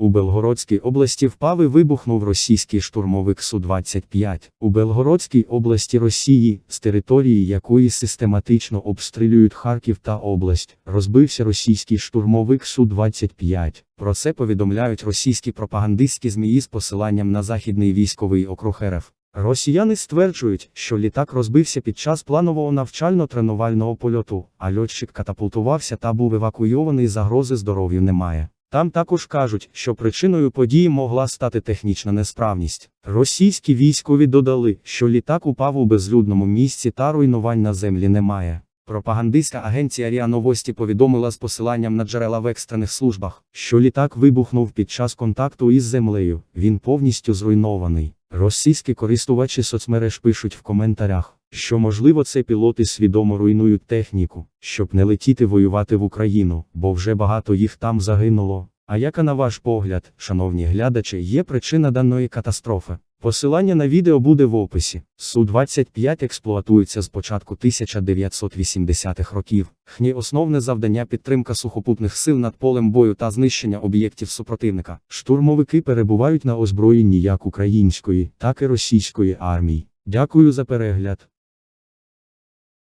У Белгородській області впав і вибухнув російський штурмовик Су-25. У Белгородській області Росії, з території якої систематично обстрілюють Харків та область, розбився російський штурмовик Су-25. Про це повідомляють російські пропагандистські змії з посиланням на Західний військовий округ РФ. Росіяни стверджують, що літак розбився під час планового навчально-тренувального польоту, а льотчик катапультувався та був евакуйований загрози здоров'ю немає. Там також кажуть, що причиною події могла стати технічна несправність. Російські військові додали, що літак упав у безлюдному місці та руйнувань на землі немає. Пропагандистська агенція РІА Новості повідомила з посиланням на джерела в екстрених службах, що літак вибухнув під час контакту із землею. Він повністю зруйнований. Російські користувачі соцмереж пишуть в коментарях, що можливо це пілоти свідомо руйнують техніку, щоб не летіти воювати в Україну, бо вже багато їх там загинуло. А яка на ваш погляд, шановні глядачі, є причина даної катастрофи? Посилання на відео буде в описі. Су-25 експлуатується з початку 1980-х років. ХНІ основне завдання підтримка сухопутних сил над полем бою та знищення об'єктів супротивника. Штурмовики перебувають на озброєнні як української, так і російської армії. Дякую за перегляд.